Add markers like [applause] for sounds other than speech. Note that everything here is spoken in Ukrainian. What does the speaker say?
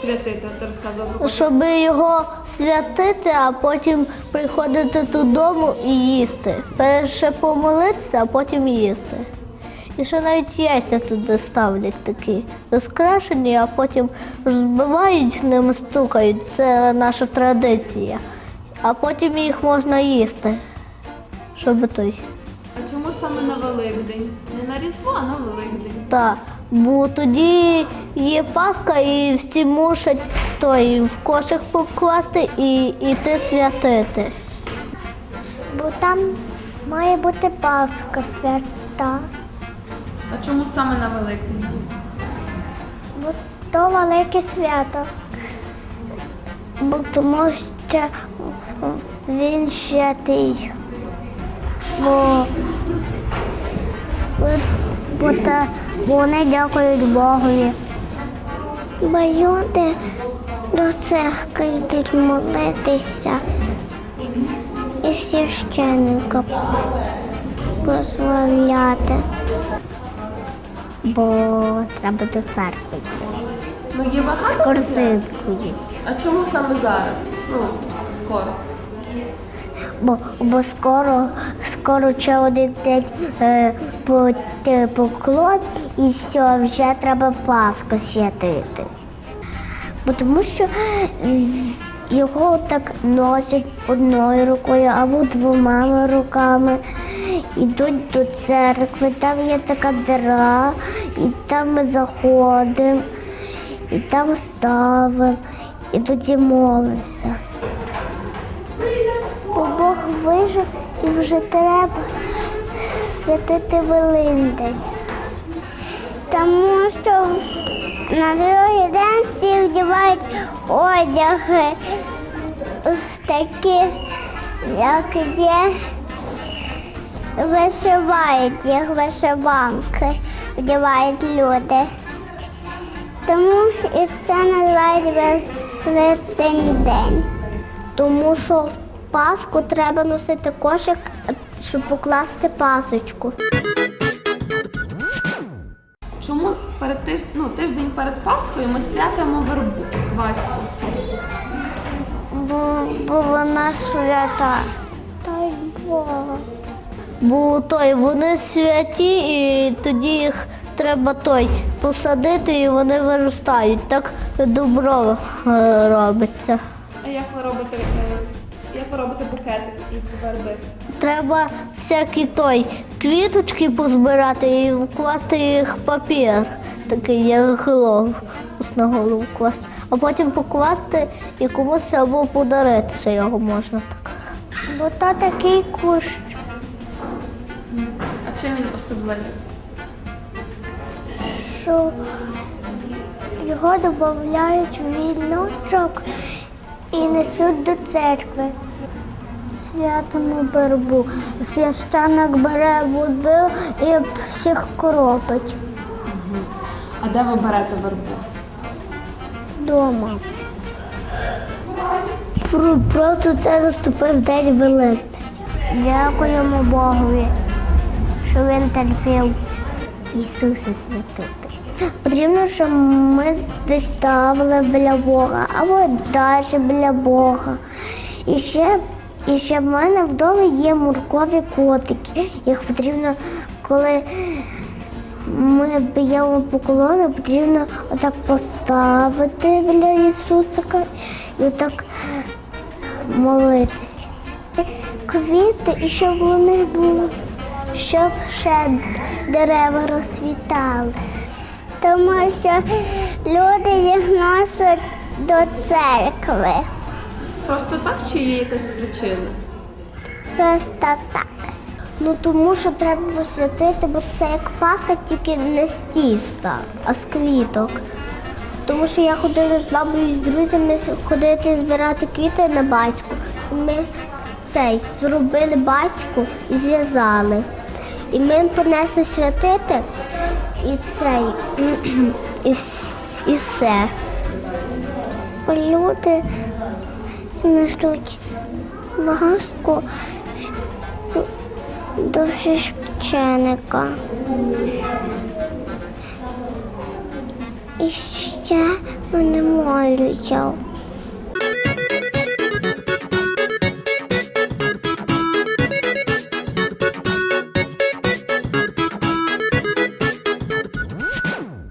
святити? Ти розказував Щоб його святити, а потім приходити додому і їсти. Перше помолитися, а потім їсти. І ще навіть яйця туди ставлять такі розкрашені, а потім збивають ними, стукають. Це наша традиція. А потім їх можна їсти. Щоб той. А чому саме на Великдень? Не на Різдво, а на Великдень. Так, бо тоді є Пасха і всі мусять той в кошик покласти і йти святити. Бо там має бути Пасха свята, А чому саме на Великдень? бо то велике свято. Бо тому що він святий. Бо, бо, бо, та, бо вони дякують Богові. Бо люди до церкви йдуть молитися і священника прославляти. Бо треба до церкви йти. Ну є багато свят. корзинкою. А чому саме зараз? Ну, скоро. Бо, бо скоро, скоро ще один день е, по, те, поклон і все, вже треба Пасху святити. Бо тому що е, його так носять одною рукою або двома руками. Йдуть до церкви, там є така дира, і там ми заходимо, і там ставимо, і тоді молимося. Бо Бог вижив і вже треба святити Великдень. Тому що на другий день всі вдівають одяги такі, як є, вишивають їх вишиванки, вдівають люди. Тому і це називають Великдень день. Тому що в Пасху треба носити кошик, щоб покласти пасочку. Чому перед тиж... ну, тиждень перед Пасхою ми святимо вербу Ваську? Бо, бо вона свята. Дай Бог. Бо той вони святі, і тоді їх треба той посадити, і вони виростають. Так добро е, робиться. А як ви робите, букетик із верби? Треба всякі той квіточки позбирати і вкласти їх в папір, такий як голову, на голову класти, а потім покласти і комусь або подарити, що його можна так. Бо то такий кущ, А чим він особливий? що його додають в віночок і несуть до церкви. Святому бербу. Священник бере воду і всіх кропить А де ви берете вербу? вдома. Просто це наступив день Великдень. Дякуємо Богові, що він терпів Ісуса святити. Потрібно, щоб ми десь ставили біля Бога або далі біля Бога. І ще, і ще в мене вдома є муркові котики. Їх потрібно, коли ми б'ємо поклони, потрібно отак поставити біля Ісусика і отак молитись. Квіти, і щоб вони були, щоб ще дерева розсвітали. Тому що люди їх носять до церкви. Просто так чи є якась причина? Просто так. Ну тому що треба посвятити, бо це як Пасха, тільки не з тіста, а з квіток. Тому що я ходила з бабою з друзями ходити збирати квіти на батьку. Ми цей зробили батьку і зв'язали. І ми понесли святити і цей [clears throat] і, і все. Люди несуть ласку до священика. І ще Вони молються.